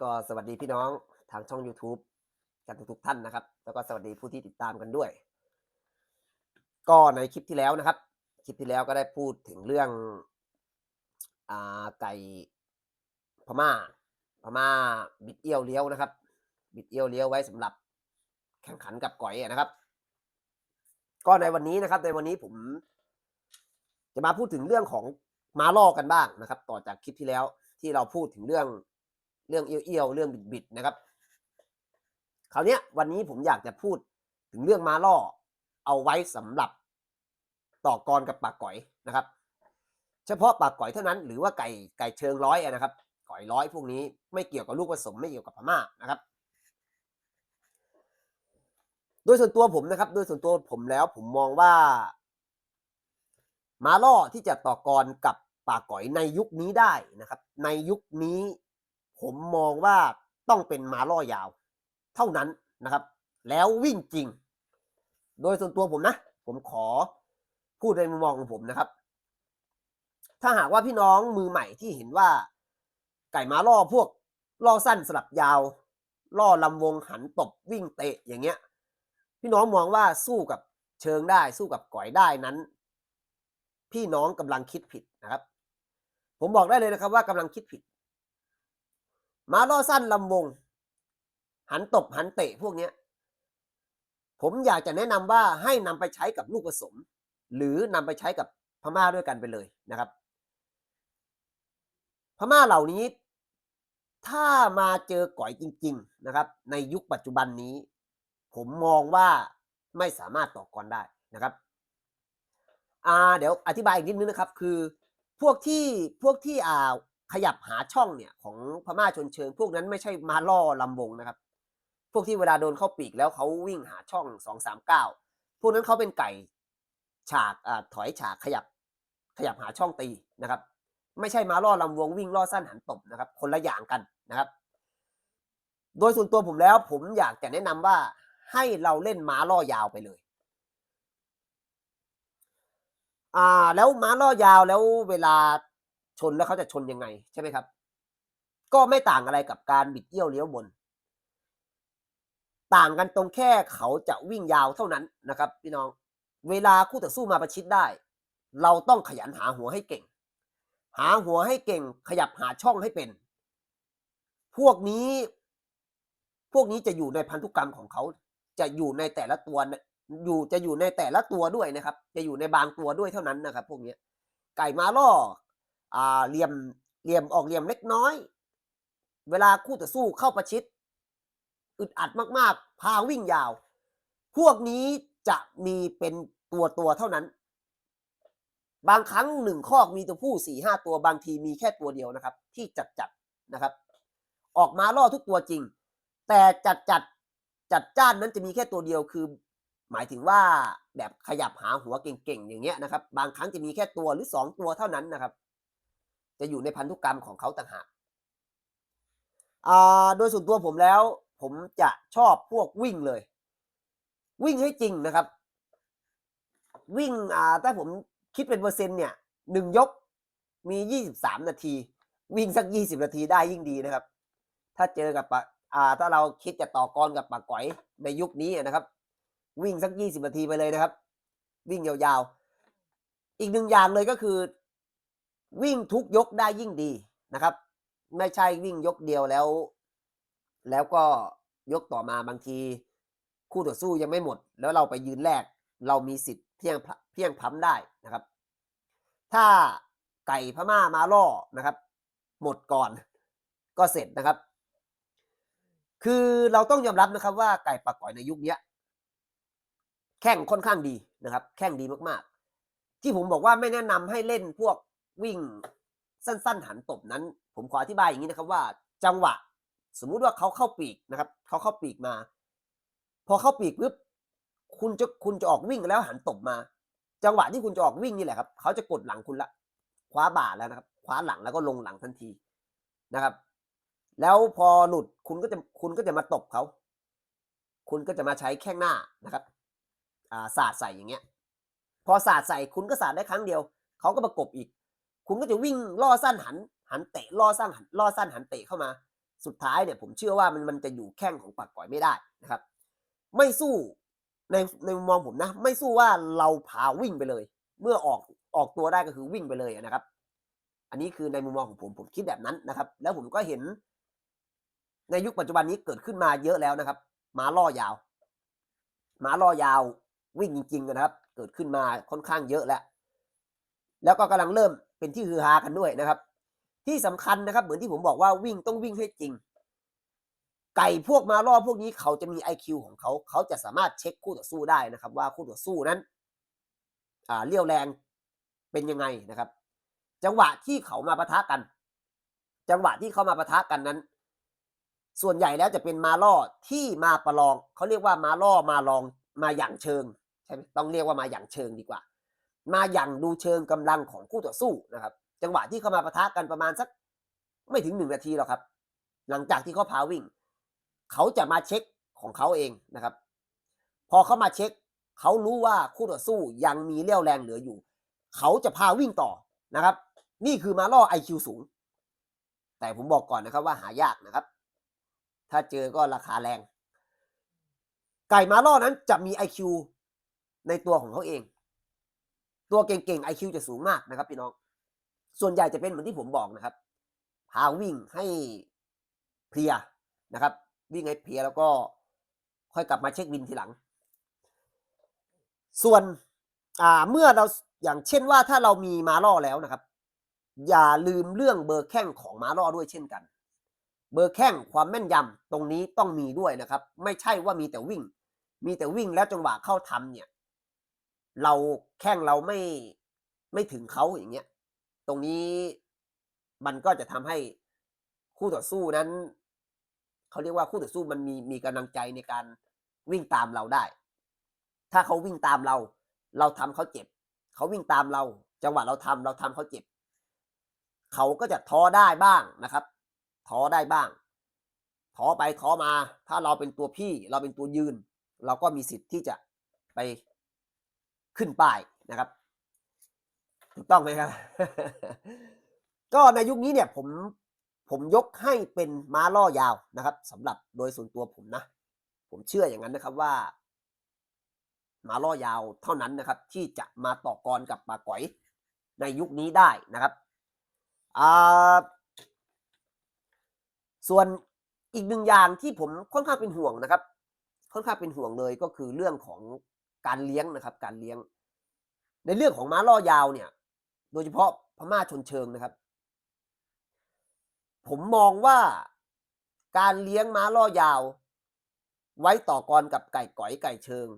ก็สวัสดีพี่น้องทางช่อง YouTube กันทุกๆท่านนะครับ แล้วก็สวัสดีผู้ที่ติดตามกันด้วย ก็ในคลิปที่แล้วนะครับ คลิปที่แล้วก็ได้พูดถึงเรื่องอ่าไก่พม่า พม่าบิดเอี้ยวเลี้ยวนะครับ บิดเอี้ยวเลี้ยวไว้สำหรับแข่งขันกับก๋อยนะครับ ก็ในวันนี้นะครับ ในวันนี้ผม จะมาพูดถึงเรื่องของม้าล่อกันบ้างนะครับ ต่อจากคลิปที่แล้วที่เราพูดถึงเรื่อง เรื่องเอี้ยวเอี้ยวๆเรื่องบิดๆนะครับคราวนี้วันนี้ผมอยากจะพูดถึงเรื่องม้าล่อ เอาไว้สำหรับต่อกรกับปากก๋อยนะครับ เฉพาะปากก๋อยเท่านั้น หรือว่าไก่ไก่เชิงร้อยนะครับก๋อยร้อยพวกนี้ไม่เกี่ยวกับลูกผสมไม่เกี่ยวกับพม่านะครับ โดยส่วนตัวผมนะครับ โดยส่วนตัวผมแล้วผมมองว่าม้าล่อที่จะต่อกรกับปาก๋อยในยุคนี้ได้นะครับ ในยุคนี้ ผมมองว่าต้องเป็นมาล่อยาว เท่านั้นนะครับ แล้ววิ่งจริง โดยส่วนตัวผมนะ ผมขอพูดในมุมมองของผมนะครับ ถ้าหากว่าพี่น้องมือใหม่ที่เห็นว่า ไก่มาล่อพวกล่อสั้นสลับยาว ล่อลำวงหันตบวิ่งเตะอย่างเงี้ย พี่น้องมองว่าสู้กับเชิงได้สู้กับก๋อยได้นั้น พี่น้องกำลังคิดผิดนะครับ ผมบอกได้เลยนะครับว่ากำลังคิดผิด มาล่อสั้นลำวง หันตบหันเตะพวกเนี้ยผมอยากจะแนะนำว่าให้นำไปใช้กับลูกผสม หรือนำไปใช้กับพม่าด้วยกันไปเลยนะครับ พม่าเหล่านี้ ถ้ามาเจอก๋อยจริง ๆนะครับ ในยุคปัจจุบันนี้ ผมมองว่าไม่สามารถต่อกรได้นะครับอ่าเดี๋ยวอธิบายอีกนิดนึงนะครับ คือพวกที่พวกที่อ่า ขยับหาช่องเนี่ยของพม่าชนเชิง พวกนั้นไม่ใช่มาล่อลำวงนะครับ พวกที่เวลาโดนเข้าปีกแล้วเขาวิ่งหาช่องสองสามเก้าพวกนั้นเขาเป็นไก่ฉากอ่าถอยฉากขยับขยับหาช่องตีนะครับ ไม่ใช่มาล่อลำวงวิ่งล่อสั้นหันตบนะครับ คนละอย่างกันนะครับ โดยส่วนตัวผมแล้วผมอยากจะแนะนำว่าให้เราเล่นม้าล่อยาวไปเลยอ่าแล้วม้าล่อยาวแล้วเวลา ชนแล้วเขาจะชนยังไงใช่ไหมครับ ก็ไม่ต่างอะไรกับการบิดเอี้ยวเลี้ยวบน ต่างกันตรงแค่เขาจะวิ่งยาวเท่านั้นนะครับ พี่น้อง เวลาคู่ต่อสู้มาประชิดได้ เราต้องขยันหาหัวให้เก่ง หาหัวให้เก่ง ขยับหาช่องให้เป็น พวกนี้พวกนี้จะอยู่ในพันธุกรรมของเขา จะอยู่ในแต่ละตัวอยู่จะอยู่ในแต่ละตัวด้วยนะครับ จะอยู่ในบางตัวด้วยเท่านั้นนะครับ พวกนี้ไก่มาล่อ อ่าเหลี่ยมเหลี่ยมออกเหลี่ยมเล็กน้อย เวลาคู่ต่อสู้เข้าประชิด อึดอัดมากๆ พาวิ่งยาว พวกนี้จะมีเป็นตัวตัวเท่านั้น บางครั้งหนึ่งคอกมีตัวผู้สี่ห้าตัวบางทีมีแค่ตัวเดียวนะครับ ที่จัดจัดนะครับ ออกมาล่อทุกตัวจริง แต่จัดจัดจัดจ้านนั้นจะมีแค่ตัวเดียวคือ หมายถึงว่าแบบขยับหาหัวเก่งๆอย่างเงี้ยนะครับ บางครั้งจะมีแค่ตัวหรือสองตัวเท่านั้นนะครับ จะอยู่ในพันธุกรรมของเขาต่างหากโดยส่วนตัวผมแล้ว ผมจะชอบพวกวิ่งเลย วิ่งให้จริงนะครับ วิ่งอ่าถ้าผมคิดเป็นเปอร์เซ็นต์เนี่ยหนึ่งยกมียี่สิบสามนาที วิ่งสักยี่สิบนาทีได้ยิ่งดีนะครับ ถ้าเจอกับปะอ่าถ้าเราคิดจะต่อกรกับปากก๋อยในยุคนี้นะครับ วิ่งสักยี่สิบนาทีไปเลยนะครับ วิ่งยาวๆ อีกหนึ่งอย่างเลยก็คือ วิ่งทุกยกได้ยิ่งดีนะครับ ไม่ใช่วิ่งยกเดียวแล้ว แล้วก็ยกต่อมาบางที คู่ต่อสู้ยังไม่หมด แล้วเราไปยืนแรก เรามีสิทธิ์เพียงเพียงพล้ำได้นะครับ ถ้าไก่พม่ามาล่อนะครับ หมดก่อนก็เสร็จนะครับ คือเราต้องยอมรับนะครับว่าไก่ปากก่อยในยุคนี้แข่งค่อนข้างดีนะครับ แข่งดีมากๆ ที่ผมบอกว่าไม่แนะนำให้เล่นพวก วิ่งสั้น ๆ หันตบนั้น ผมขออธิบายอย่างนี้นะครับว่าจังหวะสมมุติว่าเขาเข้าปีกนะครับเขาเข้าปีกมา พอเข้าปีกปุ๊บคุณจะคุณจะออกวิ่งแล้วหันตบมา จังหวะที่คุณจะออกวิ่งนี่แหละครับเขาจะกดหลังคุณละคว้าบ่าแล้วนะครับคว้าหลังแล้วก็ลงหลังทันทีนะครับ แล้วพอหลุดคุณก็จะคุณก็จะมาตบเขาคุณก็จะมาใช้แข้งหน้านะครับอ่าสาดใส่อย่างเงี้ย พอสาดใส่คุณก็สาดได้ครั้งเดียวเขาก็ประกบอีก คุณก็จะวิ่งล่อสั้นหัน หันเตะล่อสั้นหันล่อสั้นหันเตะเข้ามา สุดท้ายเนี่ยผมเชื่อว่ามันมันจะอยู่แข้งของปากก่อยไม่ได้นะครับ ไม่สู้ในในมุมมองผมนะ ไม่สู้ว่าเราพาวิ่งไปเลย เมื่อออกออกตัวได้ก็คือวิ่งไปเลยนะครับ อันนี้คือในมุมมองของผมผมคิดแบบนั้นนะครับ แล้วผมก็เห็น ในยุคปัจจุบันนี้เกิดขึ้นมาเยอะแล้วนะครับม้าล่อยาวม้าล่อยาววิ่งจริงๆนะครับ เกิดขึ้นมาค่อนข้างเยอะแล้ว แล้วก็กำลังเริ่ม เป็นที่ฮือฮากันด้วยนะครับ ที่สำคัญนะครับ เหมือนที่ผมบอกว่าวิ่งต้องวิ่งให้จริง ไก่พวกมาล่อพวกนี้เขาจะมี IQ ของเขา เขาจะสามารถเช็คคู่ต่อสู้ได้นะครับ ว่าคู่ต่อสู้นั้นอ่าเลี้ยวแรงเป็นยังไงนะครับ จังหวะที่เขามาปะทะกัน จังหวะที่เขามาปะทะกันนั้น ส่วนใหญ่แล้วจะเป็นมาล่อที่มาประลอง เขาเรียกว่ามาล่อมาลองมาอย่างเชิงใช่ไหมต้องเรียกว่ามาอย่างเชิงดีกว่า มาอย่างดูเชิงกำลังของคู่ต่อสู้นะครับ จังหวะที่เขามาปะทะกันประมาณสัก ไม่ถึงหนึ่งนาทีหรอกครับ หลังจากที่เขาพาวิ่ง เขาจะมาเช็คของเขาเองนะครับ พอเขามาเช็ค เขารู้ว่าคู่ต่อสู้ยังมีเรี่ยวแรงเหลืออยู่ เขาจะพาวิ่งต่อนะครับ นี่คือมาล่อ IQ สูง แต่ผมบอกก่อนนะครับว่าหายากนะครับ ถ้าเจอก็ราคาแรง ไก่มาล่อนั้นจะมี IQ ในตัวของเขาเอง ตัวเก่งๆ IQ จะสูงมากนะครับพี่น้อง ส่วนใหญ่จะเป็นเหมือนที่ผมบอกนะครับพาวิ่งให้เพลียนะครับ วิ่งให้เพลียแล้วก็ค่อยกลับมาเช็ควินทีหลัง ส่วนอ่าเมื่อเราอย่างเช่นว่าถ้าเรามีม้าล่อแล้วนะครับ อย่าลืมเรื่องเบอร์แข้งของม้าล่อด้วยเช่นกัน เบอร์แข้งความแม่นยำตรงนี้ต้องมีด้วยนะครับ ไม่ใช่ว่ามีแต่วิ่ง มีแต่วิ่งแล้วจังหวะเข้าทำเนี่ย เราแข้งเราไม่ไม่ถึงเขาอย่างเงี้ย ตรงนี้มันก็จะทำให้คู่ต่อสู้นั้นเขาเรียกว่าคู่ต่อสู้มันมีมีกำลังใจในการวิ่งตามเราได้ ถ้าเขาวิ่งตามเรา เราทำเขาเจ็บ เขาวิ่งตามเรา จังหวะเราทำเราทำเขาเจ็บ เขาก็จะท้อได้บ้างนะครับท้อได้บ้างท้อไปท้อมา ถ้าเราเป็นตัวพี่ เราเป็นตัวยืน เราก็มีสิทธิ์ที่จะไป ขึ้นป้ายนะครับ ถูกต้องไหมครับ ก็ในยุคนี้เนี่ยผมผมยกให้เป็นม้าล่อยาวนะครับสำหรับโดยส่วนตัวผมนะ ผมเชื่ออย่างนั้นนะครับว่า ม้าล่อยาวเท่านั้นนะครับ ที่จะมาต่อกรกับปาก๋อยในยุคนี้ได้นะครับอ่าส่วนอีกหนึ่งอย่างที่ผมค่อนข้างเป็นห่วงนะครับ ค่อนข้างเป็นห่วงเลยก็คือเรื่องของ การเลี้ยงนะครับ การเลี้ยง ในเรื่องของม้าล่อยาวเนี่ย โดยเฉพาะพม่าชนเชิงนะครับ ผมมองว่าการเลี้ยงม้าล่อยาว ไว้ต่อกรกับไก่ก๋อยไก่เชิง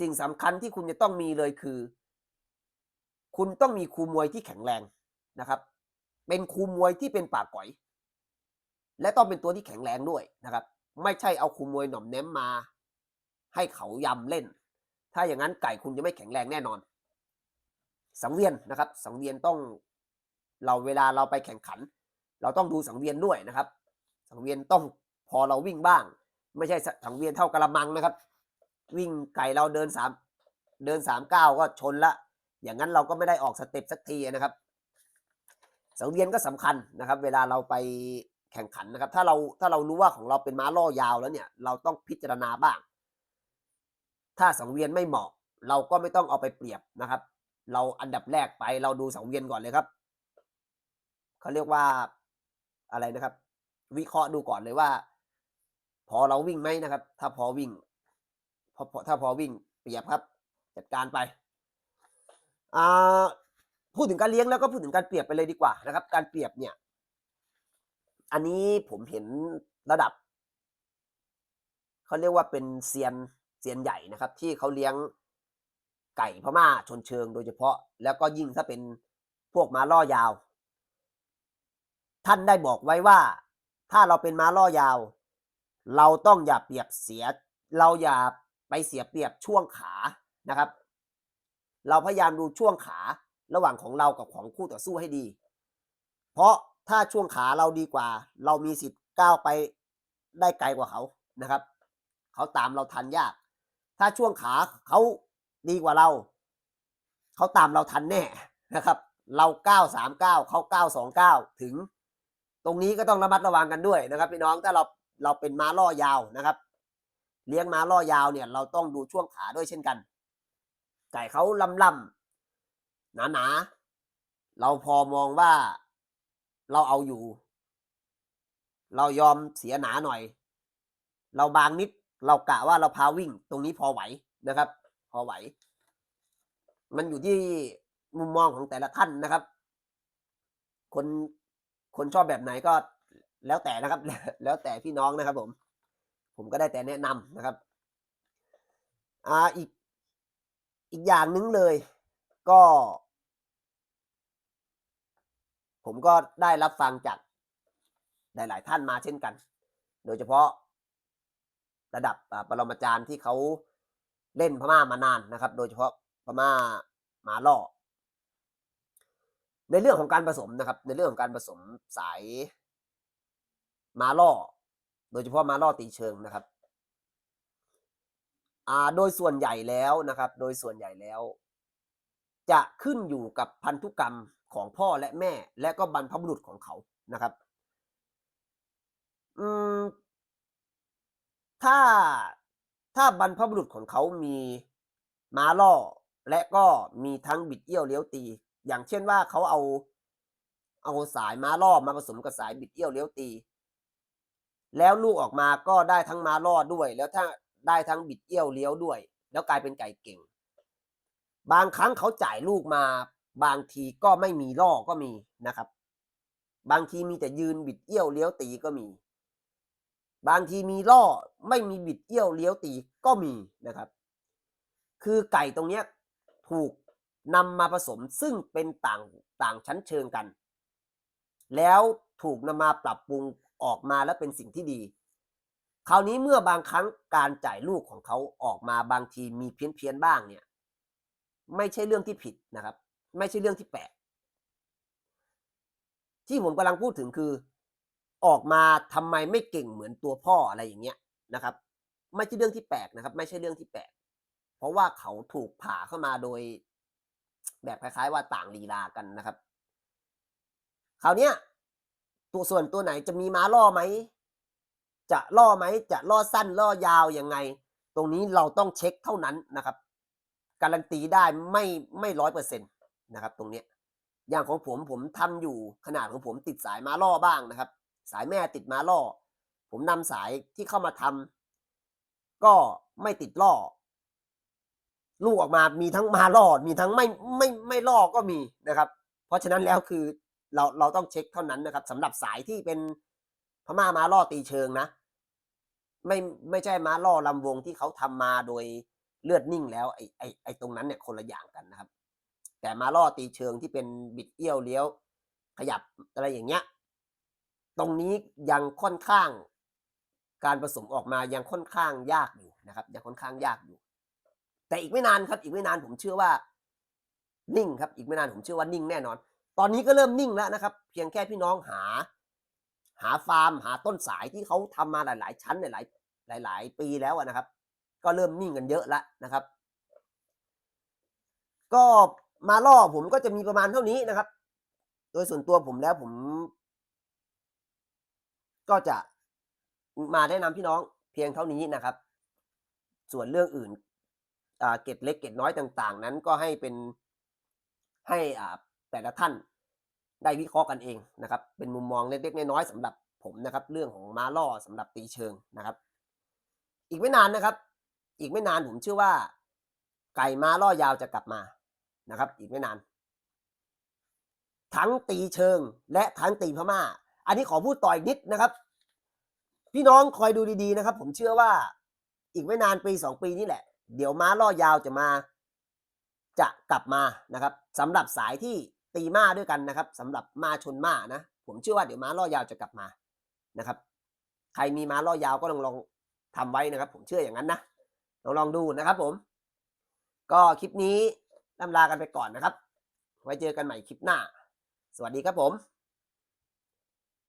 สิ่งสำคัญที่คุณจะต้องมีเลยคือ คุณต้องมีครูมวยที่แข็งแรงนะครับ เป็นครูมวยที่เป็นปากก๋อย และต้องเป็นตัวที่แข็งแรงด้วยนะครับ ไม่ใช่เอาครูมวยหน่อมแนมมาให้เขายำเล่น ถ้าอย่างนั้นไก่คุณจะไม่แข็งแรงแน่นอน สังเวียนนะครับ สังเวียนต้องเราเวลาเราไปแข่งขัน เราต้องดูสังเวียนด้วยนะครับ สังเวียนต้องพอเราวิ่งบ้าง ไม่ใช่สังเวียนเท่ากระมังนะครับ วิ่งไก่เราเดินสามเดินสามเก้าก็ชนละ อย่างนั้นเราก็ไม่ได้ออกสเต็ปสักทีนะครับ สังเวียนก็สำคัญนะครับ เวลาเราไปแข่งขันนะครับ ถ้าเราถ้าเรารู้ว่าของเราเป็นม้าล่อยาวแล้วเนี่ย เราต้องพิจารณาบ้าง ถ้าสังเวียนไม่เหมาะ เราก็ไม่ต้องเอาไปเปรียบนะครับ เราอันดับแรกไปเราดูสังเวียนก่อนเลยครับเขาเรียกว่าอะไรนะครับ วิเคราะห์ดูก่อนเลยว่า พอเราวิ่งไหมนะครับ ถ้าพอวิ่งพอถ้าพอวิ่งเปรียบครับ จัดการไปอ่าพูดถึงการเลี้ยงแล้วก็พูดถึงการเปรียบไปเลยดีกว่านะครับ การเปรียบเนี่ย อันนี้ผมเห็นระดับเขาเรียกว่าเป็นเซียน เซียนใหญ่นะครับ ที่เขาเลี้ยงไก่พม่าชนเชิงโดยเฉพาะ แล้วก็ยิ่งถ้าเป็นพวกม้าล่อยาว ท่านได้บอกไว้ว่า ถ้าเราเป็นม้าล่อยาว เราต้องอย่าเปรียบเสีย เราอย่าไปเสียเปรียบช่วงขานะครับ เราพยายามดูช่วงขาระหว่างของเรากับของคู่ต่อสู้ให้ดี เพราะถ้าช่วงขาเราดีกว่า เรามีสิทธิ์ก้าวไปได้ไกลกว่าเขานะครับ เขาตามเราทันยาก ถ้าช่วงขาเขาดีกว่าเรา เขาตามเราทันแน่นะครับ เราก้าวสามเก้าเขาเก้าสองเก้าถึง ตรงนี้ก็ต้องระมัดระวังกันด้วยนะครับพี่น้องถ้าเราเราเป็นม้าล่อยาวนะครับ เลี้ยงม้าล่อยาวเนี่ย เราต้องดูช่วงขาด้วยเช่นกันไก่เขาลำลำหนาหนาเราพอมองว่าเราเอาอยู่ เรายอมเสียหนาหน่อย เราบางนิด เรากะว่าเราพาวิ่ง ตรงนี้พอไหวนะครับ พอไหว มันอยู่ที่มุมมองของแต่ละท่านนะครับ คนคนชอบแบบไหนก็แล้วแต่นะครับ แล้วแต่พี่น้องนะครับ ผม ผมก็ได้แต่แนะนำนะครับ อ่าอีกอีกอย่างหนึงเลยก็ ผมก็ได้รับฟังจากหลาย ๆ ท่านมาเช่นกัน โดยเฉพาะ ระดับปรมาจารย์ที่เขาเล่นพม่ามานานนะครับ โดยเฉพาะพม่าหมาล่อ ในเรื่องของการผสมนะครับ ในเรื่องของการผสมสายมาล่อ โดยเฉพาะมาล่อตีเชิงนะครับอ่าโดยส่วนใหญ่แล้วนะครับ โดยส่วนใหญ่แล้ว จะขึ้นอยู่กับพันธุกรรมของพ่อและแม่ และก็บรรพบุรุษของเขานะครับอืม ถ้าถ้าบรรพบุรุษของเขามีม้าล่อ และก็มีทั้งบิดเอี้ยวเลี้ยวตี อย่างเช่นว่าเขาเอา เอาสายม้าล่อมาผสมกับสายบิดเอี้ยวเลี้ยวตี แล้วลูกออกมาก็ได้ทั้งม้าล่อด้วย แล้วถ้าได้ทั้งบิดเอี้ยวเลี้ยวด้วย แล้วกลายเป็นไก่เก่ง บางครั้งเขาจ่ายลูกมาบางทีก็ไม่มีล่อก็มีนะครับ บางทีมีแต่ยืนบิดเอี้ยวเลี้ยวตีก็มี บางทีมีล่อไม่มีบิดเอี้ยวเลี้ยวตีก็มีนะครับ คือไก่ตรงเนี้ยถูกนำมาผสมซึ่งเป็นต่างต่างชั้นเชิงกัน แล้วถูกนำมาปรับปรุงออกมาแล้วเป็นสิ่งที่ดี คราวนี้เมื่อบางครั้งการจ่ายลูกของเขาออกมาบางทีมีเพี้ยนเพียนบ้างเนี่ย ไม่ใช่เรื่องที่ผิดนะครับ ไม่ใช่เรื่องที่แปลกที่ผมกำลังพูดถึงคือ ออกมาทำไมไม่เก่งเหมือนตัวพ่ออะไรอย่างเงี้ยนะครับ ไม่ใช่เรื่องที่แปลกนะครับ ไม่ใช่เรื่องที่แปลก เพราะว่าเขาถูกผ่าเข้ามาโดย แบบคล้ายๆว่าต่างลีลากันนะครับคราวเนี้ยตัวส่วนตัวไหนจะมีม้าล่อไหมจะล่อไหมจะล่อสั้นล่อยาวยังไง ตรงนี้เราต้องเช็คเท่านั้นนะครับ การันตีได้ไม่ไม่ร้อยเปอร์เซ็นต์นะครับ ตรงเนี้ยอย่างของผมผมทำอยู่ขนาดของผมติดสายม้าล่อบ้างนะครับ สายแม่ติดมาล่อ ผมนำสายที่เข้ามาทำก็ไม่ติดล่อ ลูกออกมามีทั้งมาล่อมีทั้งไม่ไม่ไม่ล่อก็มีนะครับ เพราะฉะนั้นแล้วคือเราเราต้องเช็คเท่านั้นนะครับสำหรับสายที่เป็นพม่ามาล่อตีเชิงนะ ไม่ไม่ใช่มาล่อลำวงที่เขาทำมาโดยเลือดนิ่งแล้วไอ้ไอ้ไอ้ตรงนั้นเนี่ยคนละอย่างกันนะครับ แต่มาล่อตีเชิงที่เป็นบิดเอี้ยวเลี้ยว ขยับอะไรอย่างเงี้ย ตรงนี้ยังค่อนข้างการผสมออกมายังค่อนข้างยากอยู่นะครับยังค่อนข้างยากอยู่ แต่อีกไม่นานครับ อีกไม่นานผมเชื่อว่า นิ่งครับ อีกไม่นานผมเชื่อว่านิ่งแน่นอน ตอนนี้ก็เริ่มนิ่งแล้วนะครับ เพียงแค่พี่น้องหา หาฟาร์ม หาต้นสายที่เขาทำมาหลาย ๆ ชั้นหลาย ๆ หลาย ๆ ปีแล้วนะครับ ก็เริ่มนิ่งกันเยอะแล้วนะครับ ก็มาล่อผมก็จะมีประมาณเท่านี้นะครับ โดยส่วนตัวผมแล้วผม ก็จะมาแนะนำพี่น้องเพียงเท่านี้นะครับ ส่วนเรื่องอื่นเกร็ดเล็กเกร็ดน้อยต่างๆ นั้นก็ให้เป็นให้อ่าแต่ละท่านได้วิเคราะห์กันเองนะครับ เป็นมุมมองเล็กๆน้อยๆสำหรับผมนะครับ เรื่องของม้าล่อสำหรับตีเชิงนะครับ อีกไม่นานนะครับ อีกไม่นานผมเชื่อว่า ไก่ม้าล่อยาวจะกลับมานะครับ อีกไม่นาน ทั้งตีเชิงและทั้งตีพม่า อันนี้ขอพูดต่ออีกนิดนะครับ พี่น้องคอยดูดีๆนะครับ ผมเชื่อว่าอีกไม่นานปีสองปีนี่แหละ เดี๋ยวม้าล่อยาวจะมา จะกลับมานะครับสำหรับสายที่ตีม้าด้วยกันนะครับสำหรับม้าชนม้านะผมเชื่อว่าเดี๋ยวม้าล่อยาวจะกลับมานะครับ ใครมีม้าล่อยาวก็ลองลองทำไว้นะครับ ผมเชื่ออย่างนั้นนะลองลองดูนะครับ ผม ก็คลิปนี้ล่ำลากันไปก่อนนะครับ ไว้เจอกันใหม่คลิปหน้า สวัสดีครับผม